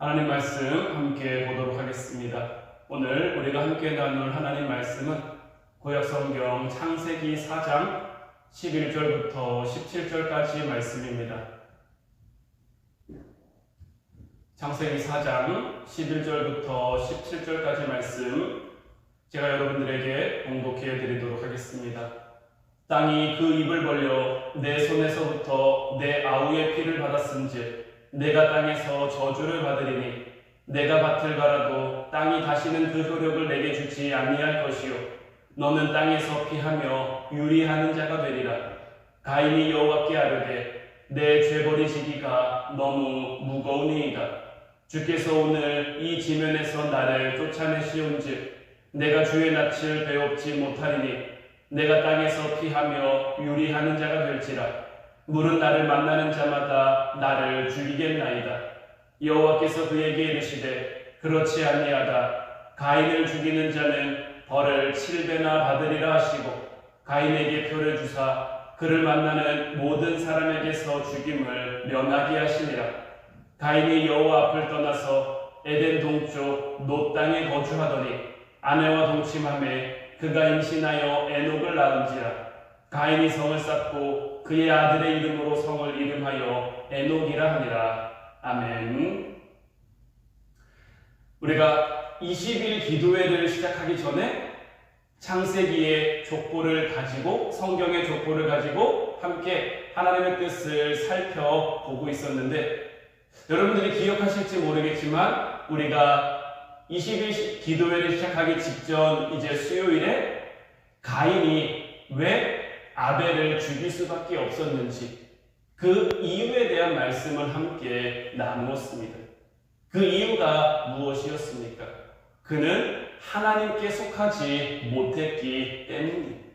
하나님 말씀 함께 보도록 하겠습니다. 오늘 우리가 함께 나눌 하나님 말씀은 구약 성경 창세기 4장 11절부터 17절까지 말씀입니다. 창세기 4장 11절부터 17절까지 말씀 제가 여러분들에게 봉독해 드리도록 하겠습니다. 땅이 그 입을 벌려 내 손에서부터 내 아우의 피를 받았은즉 내가 땅에서 저주를 받으리니 내가 밭을 갈아도 땅이 다시는 그 효력을 내게 주지 아니할 것이요. 너는 땅에서 피하며 유리하는 자가 되리라. 가인이 여호와께 아뢰되 내 죄버리시기가 너무 무거우니이다. 주께서 오늘 이 지면에서 나를 쫓아내시온즉 내가 주의 낯을 배웁지 못하리니 내가 땅에서 피하며 유리하는 자가 될지라 물은 나를 만나는 자마다 나를 죽이겠나이다. 여호와께서 그에게 이르시되 그렇지 아니하다. 가인을 죽이는 자는 벌을 칠배나 받으리라 하시고 가인에게 표를 주사 그를 만나는 모든 사람에게서 죽임을 면하게 하시니라. 가인이 여호와 앞을 떠나서 에덴 동쪽 노 땅에 거주하더니 아내와 동침함에 그가 임신하여 에녹을 낳은지라. 가인이 성을 쌓고 그의 아들의 이름으로 성을 이름하여 에녹이라 하니라. 아멘. 우리가 20일 기도회를 시작하기 전에 창세기의 족보를 가지고 성경의 족보를 가지고 함께 하나님의 뜻을 살펴보고 있었는데 여러분들이 기억하실지 모르겠지만 우리가 20일 기도회를 시작하기 직전 이제 수요일에 가인이 왜 아벨을 죽일 수밖에 없었는지 그 이유에 대한 말씀을 함께 나누었습니다. 그 이유가 무엇이었습니까? 그는 하나님께 속하지 못했기 때문입니다.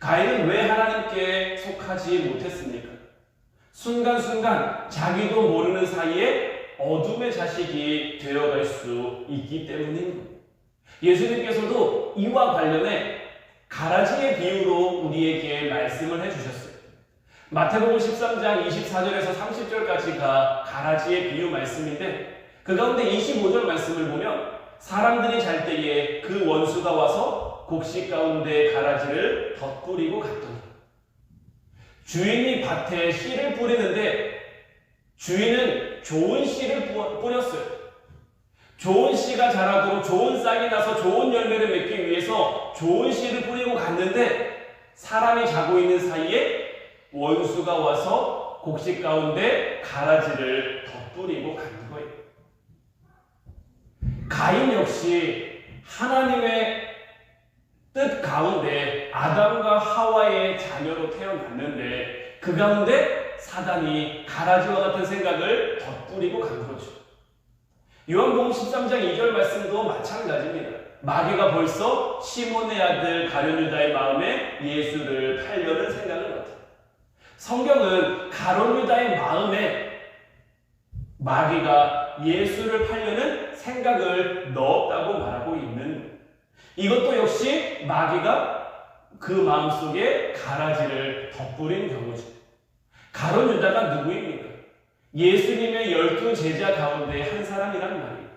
가인은 왜 하나님께 속하지 못했습니까? 순간순간 자기도 모르는 사이에 어둠의 자식이 되어갈 수 있기 때문입니다. 예수님께서도 이와 관련해 가라지의 비유로 우리에게 말씀을 해주셨어요. 마태복음 13장 24절에서 30절까지가 가라지의 비유 말씀인데 그 가운데 25절 말씀을 보면 사람들이 잘 때에 그 원수가 와서 곡식 가운데 가라지를 덧뿌리고 갔더니 주인이 밭에 씨를 뿌리는데 주인은 좋은 씨를 뿌렸어요. 좋은 씨가 자라도록 좋은 싹이 나서 좋은 열매를 맺기 위해서 좋은 씨를 뿌리고 갔는데 사람이 자고 있는 사이에 원수가 와서 곡식 가운데 가라지를 덧뿌리고 간 거예요. 가인 역시 하나님의 뜻 가운데 아담과 하와의 자녀로 태어났는데 그 가운데 사단이 가라지와 같은 생각을 덧뿌리고 간 거죠. 요한복음 13장 2절 말씀도 마찬가지입니다. 마귀가 벌써 시몬의 아들 가룟 유다의 마음에 예수를 팔려는 생각을 갖다. 성경은 가룟 유다의 마음에 마귀가 예수를 팔려는 생각을 넣었다고 말하고 있는 이것도 역시 마귀가 그 마음속에 가라지를 덧뿌린 경우죠. 가룟 유다가 누구입니까? 예수님의 열두 제자 가운데 한 사람이란 말이에요.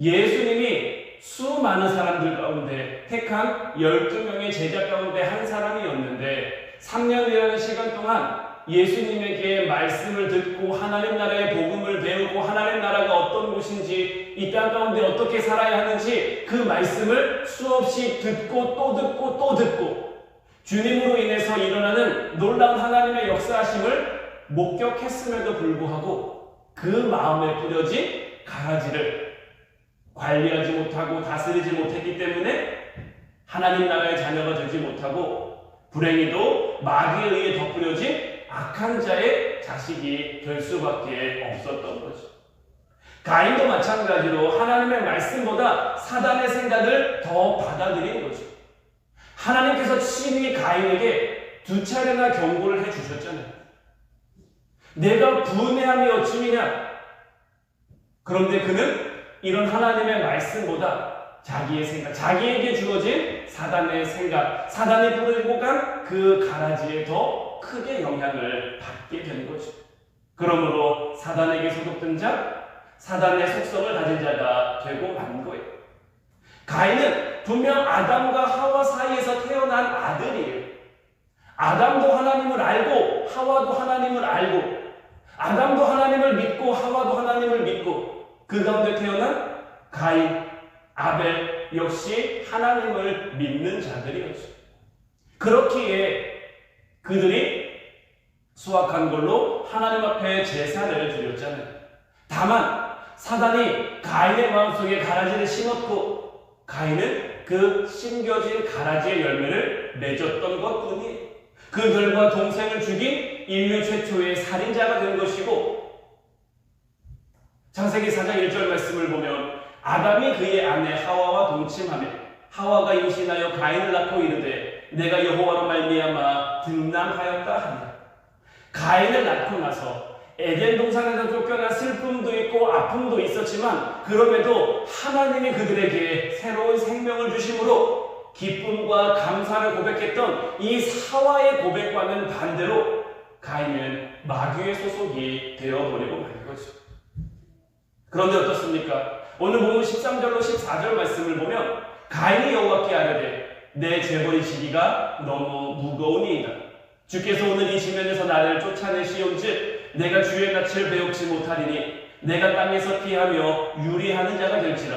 예수님이 수많은 사람들 가운데 택한 12명의 제자 가운데 한 사람이었는데 3년이라는 시간 동안 예수님에게 말씀을 듣고 하나님 나라의 복음을 배우고 하나님 나라가 어떤 곳인지 이 땅 가운데 어떻게 살아야 하는지 그 말씀을 수없이 듣고 또 듣고 또 듣고 주님으로 인해서 일어나는 놀라운 하나님의 역사하심을 목격했음에도 불구하고 그 마음에 뿌려진 가라지를 관리하지 못하고 다스리지 못했기 때문에 하나님 나라의 자녀가 되지 못하고 불행히도 마귀에 의해 덧뿌려진 악한 자의 자식이 될 수밖에 없었던 거죠. 가인도 마찬가지로 하나님의 말씀보다 사단의 생각을 더 받아들인 거죠. 하나님께서 친히 가인에게 두 차례나 경고를 해 주셨잖아요. 내가 분해함이 어찌미냐? 그런데 그는 이런 하나님의 말씀보다 자기의 생각, 자기에게 주어진 사단의 생각, 사단이 뿌리고 간 그 가라지에 더 크게 영향을 받게 된 거죠. 그러므로 사단에게 소속된 자, 사단의 속성을 가진 자가 되고 만 거예요. 가인은 분명 아담과 하와 사이에서 태어난 아들이에요. 아담도 하나님을 알고 하와도 하나님을 알고 아담도 하나님을 믿고 하와도 하나님을 믿고 그 가운데 태어난 가인, 아벨 역시 하나님을 믿는 자들이었죠. 그렇기에 그들이 수확한 걸로 하나님 앞에 제사를 드렸잖아요. 다만 사단이 가인의 마음속에 가라지를 심었고 가인은 그 심겨진 가라지의 열매를 맺었던 것뿐이에요. 그 결과 동생을 죽인 인류 최초의 살인자가 된 것이고 창세기 4장 1절 말씀을 보면 아담이 그의 아내 하와와 동침하며 하와가 임신하여 가인을 낳고 이르되 내가 여호와로 말미암아 등남하였다 하니 가인을 낳고 나서 에덴 동산에서 쫓겨난 슬픔도 있고 아픔도 있었지만 그럼에도 하나님이 그들에게 새로운 생명을 주심으로 기쁨과 감사를 고백했던 이 사와의 고백과는 반대로 가인은 마귀의 소속이 되어버리고 말 거죠. 그런데 어떻습니까? 오늘 본문 13절로 14절 말씀을 보면 가인이 여호와께 아뢰되 내 죄벌이 지기가 너무 무거우니이다. 주께서 오늘 이 지면에서 나를 쫓아내시온즉 내가 주의 낯을 배웁지 못하리니 내가 땅에서 피하며 유리하는 자가 될지라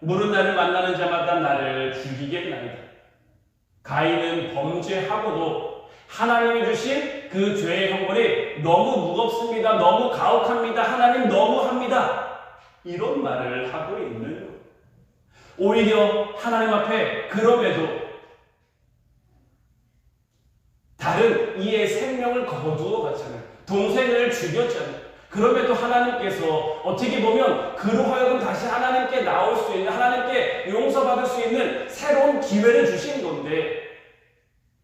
물은 나를 만나는 자마다 나를 죽이겠나이다. 가인은 범죄하고도 하나님이 주신 그 죄의 형벌이 너무 무겁습니다. 너무 가혹합니다. 하나님 너무 합니다. 이런 말을 하고 있는. 오히려 하나님 앞에 그럼에도 다른 이의 생명을 거두어 갔잖아요. 동생을 죽였잖아요. 그럼에도 하나님께서 어떻게 보면 그로 하여금 다시 하나님께 나올 수 있는 하나님께 용서받을 수 있는 새로운 기회를 주신 건데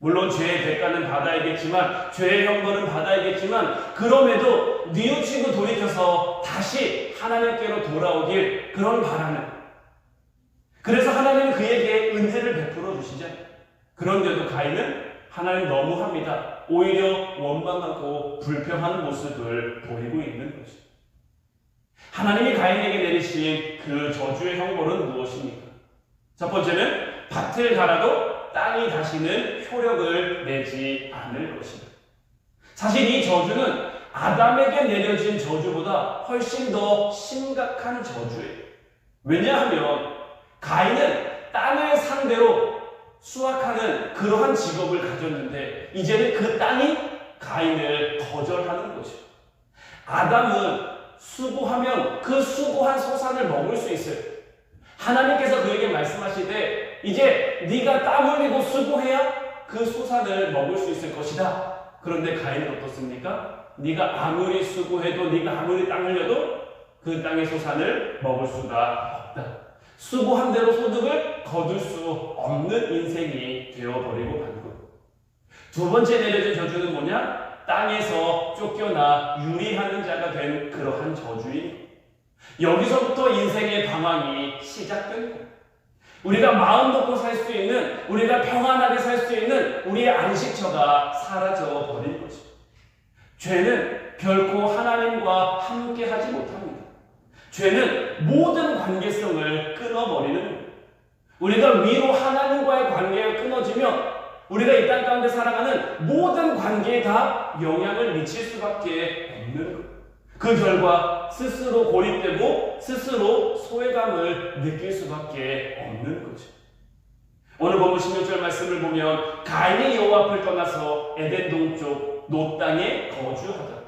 물론 죄의 대가는 받아야겠지만 죄의 형벌은 받아야겠지만 그럼에도 뉘우치고 돌이켜서 다시 하나님께로 돌아오길 그런 바라는 그래서 하나님은 그에게 은혜를 베풀어 주시죠. 그런데도 가인은 하나님 너무합니다. 오히려 원망하고 불평하는 모습을 보이고 있는 거죠. 하나님이 가인에게 내리신 그 저주의 형벌은 무엇입니까? 첫 번째는 밭을 갈아도 땅이 다시는 효력을 내지 않을 것입니다. 사실 이 저주는 아담에게 내려진 저주보다 훨씬 더 심각한 저주예요. 왜냐하면 가인은 땅을 상대로 수확하는 그러한 직업을 가졌는데 이제는 그 땅이 가인을 거절하는 거죠. 아담은 수고하면 그 수고한 소산을 먹을 수 있어요. 하나님께서 그에게 말씀하시되 이제 네가 땀 흘리고 수고해야 그 소산을 먹을 수 있을 것이다. 그런데 가인은 어떻습니까? 네가 아무리 수고해도 네가 아무리 땀 흘려도 그 땅의 소산을 먹을 수가 없다. 수고한 대로 소득을 거둘 수 없는 인생이 되어버리고 만 것. 두 번째 내려진 저주는 뭐냐? 땅에서 쫓겨나 유리하는 자가 된 그러한 저주인 여기서부터 인생의 방황이 시작된 것. 우리가 마음 놓고 살 수 있는, 우리가 평안하게 살 수 있는 우리의 안식처가 사라져 버린 거죠. 죄는 결코 하나님과 함께 하지 못합니다. 죄는 모든 관계성을 끊어버리는. 우리가 위로 하나님과의 관계가 끊어지면 우리가 이 땅 가운데 살아가는 모든 관계에 다 영향을 미칠 수밖에 없는 거예요. 그 결과 스스로 고립되고 스스로 소외감을 느낄 수밖에 없는 거죠. 오늘 본문 16절 말씀을 보면 가인이 여호와 앞을 떠나서 에덴 동쪽 노 땅에 거주하다.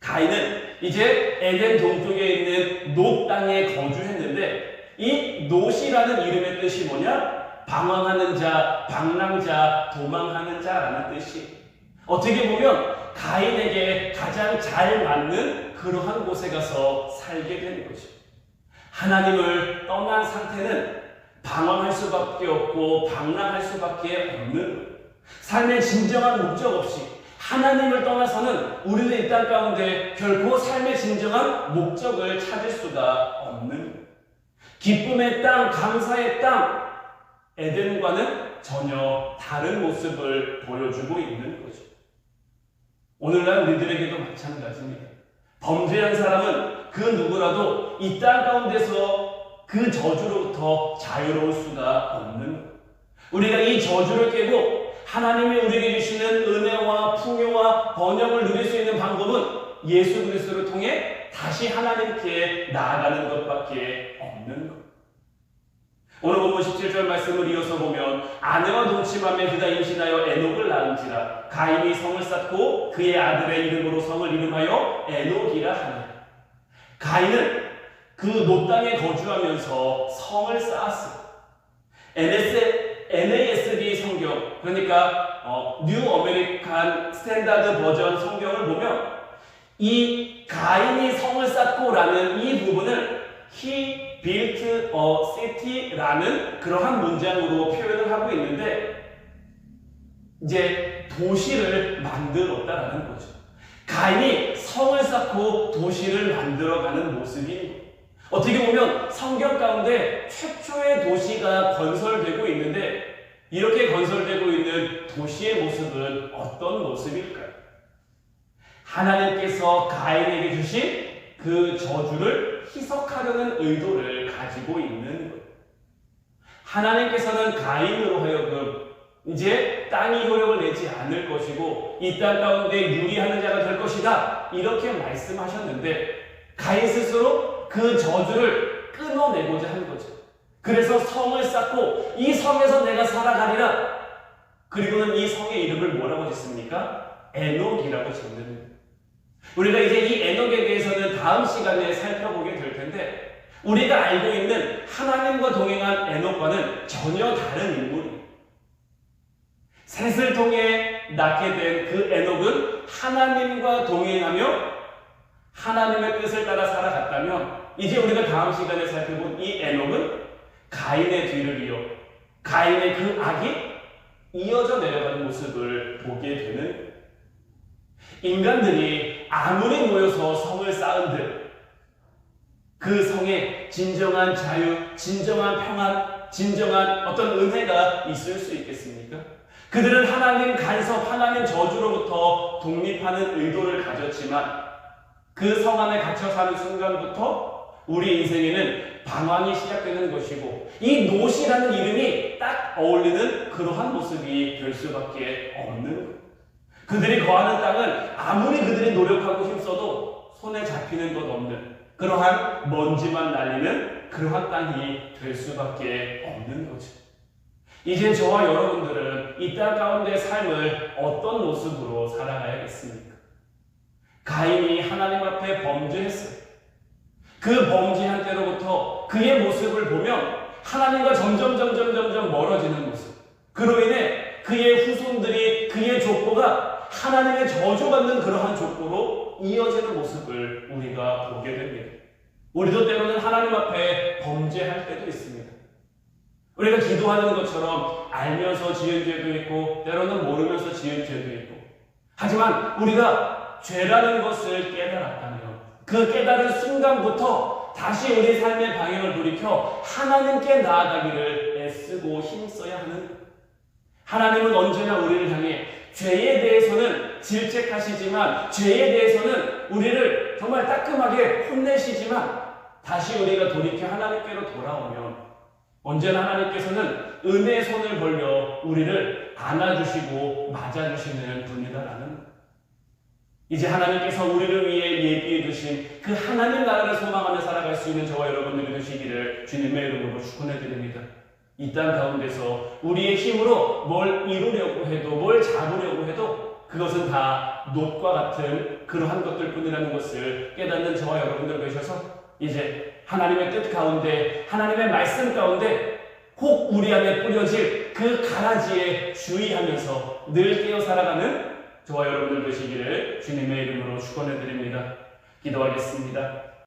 가인은 이제 에덴 동쪽에 있는 노 땅에 거주했는데 이 노시라는 이름의 뜻이 뭐냐? 방황하는 자, 방랑자, 도망하는 자라는 뜻이. 어떻게 보면 가인에게 가장 잘 맞는 그러한 곳에 가서 살게 된 거죠. 하나님을 떠난 상태는 방황할 수밖에 없고 방랑할 수밖에 없는 삶의 진정한 목적 없이 하나님을 떠나서는 우리는 이 땅 가운데 결코 삶의 진정한 목적을 찾을 수가 없는 기쁨의 땅, 감사의 땅, 에덴과는 전혀 다른 모습을 보여주고 있는 거죠. 오늘날 우리들에게도 마찬가지입니다. 범죄한 사람은 그 누구라도 이 땅 가운데서 그 저주로부터 자유로울 수가 없는. 우리가 이 저주를 깨고 하나님이 우리에게 주시는 은혜와 풍요와 번영을 누릴 수 있는 방법은 예수 그리스도를 통해 다시 하나님께 나아가는 것밖에 없는 것. 오늘 본문 17절 말씀을 이어서 보면 아내와 동침함에 그가 임신하여 에녹을 낳은지라 가인이 성을 쌓고 그의 아들의 이름으로 성을 이름하여 에녹이라 하니 가인은 그 노 땅에 거주하면서 성을 쌓았어요. NS, NASB 성경 그러니까 어, 뉴 어메리칸 스탠다드 버전 성경을 보면 이 가인이 성을 쌓고라는 이 부분을 he built a city라는 그러한 문장으로 표현을 하고 있는데 이제 도시를 만들었다라는 거죠. 가인이 성을 쌓고 도시를 만들어가는 모습이 어떻게 보면 성경 가운데 최초의 도시가 건설되고 있는데 이렇게 건설되고 있는 도시의 모습은 어떤 모습일까요? 하나님께서 가인에게 주신 그 저주를 희석하려는 의도를 가지고 있는 거예요. 하나님께서는 가인으로 하여금 이제 땅이 효력을 내지 않을 것이고 이 땅 가운데 유리하는 자가 될 것이다. 이렇게 말씀하셨는데 가인 스스로 그 저주를 끊어내고자 한 거죠. 그래서 성을 쌓고 이 성에서 내가 살아가리라. 그리고는 이 성의 이름을 뭐라고 짓습니까? 에녹이라고 짓는. 우리가 이제 이 에녹에 대해서는 다음 시간에 살펴보게 될 텐데 우리가 알고 있는 하나님과 동행한 에녹과는 전혀 다른 인물이에요. 셋을 통해 낳게 된 그 에녹은 하나님과 동행하며 하나님의 뜻을 따라 살아갔다면 이제 우리가 다음 시간에 살펴본 이 에녹은 가인의 뒤를 이어 가인의 그 악이 이어져 내려가는 모습을 보게 되는 인간들이 아무리 모여서 성을 쌓은들 그 성에 진정한 자유, 진정한 평안, 진정한 어떤 은혜가 있을 수 있겠습니까? 그들은 하나님 간섭, 하나님 저주로부터 독립하는 의도를 가졌지만 그 성 안에 갇혀 사는 순간부터 우리 인생에는 방황이 시작되는 것이고 이 노시라는 이름이 딱 어울리는 그러한 모습이 될 수밖에 없는 것. 그들이 거하는 땅은 아무리 노력하고 힘써도 손에 잡히는 것 없는 그러한 먼지만 날리는 그러한 땅이 될 수밖에 없는 거죠. 이제 저와 여러분들은 이 땅 가운데 삶을 어떤 모습으로 살아가야겠습니까? 가인이 하나님 앞에 범죄했어요. 그 범죄한 때로부터 그의 모습을 보면 하나님과 점점 점점 점점 멀어지는 모습. 그로 인해 그의 후손들이 그의 족보가 하나님의 저주받는 그러한 족보로 이어지는 모습을 우리가 보게 됩니다. 우리도 때로는 하나님 앞에 범죄할 때도 있습니다. 우리가 기도하는 것처럼 알면서 지은 죄도 있고 때로는 모르면서 지은 죄도 있고 하지만 우리가 죄라는 것을 깨달았다면 그 깨달은 순간부터 다시 우리 삶의 방향을 돌이켜 하나님께 나아가기를 애쓰고 힘써야 하는 하나님은 언제나 우리를 향해 죄에 대해서는 질책하시지만 죄에 대해서는 우리를 정말 따끔하게 혼내시지만 다시 우리가 돌이켜 하나님께로 돌아오면 언제나 하나님께서는 은혜의 손을 벌려 우리를 안아주시고 맞아주시는 분이다라는 이제 하나님께서 우리를 위해 예비해 두신 그 하나님 나라를 소망하며 살아갈 수 있는 저와 여러분들이 되시기를 주님의 이름으로 축원해 드립니다. 이 땅 가운데서 우리의 힘으로 뭘 이루려고 해도 뭘 잡으려고 해도 그것은 다 놋과 같은 그러한 것들 뿐이라는 것을 깨닫는 저와 여러분들 되셔서 이제 하나님의 뜻 가운데 하나님의 말씀 가운데 혹 우리 안에 뿌려질 그 가라지에 주의하면서 늘 깨어 살아가는 저와 여러분들 되시기를 주님의 이름으로 축원해 드립니다. 기도하겠습니다.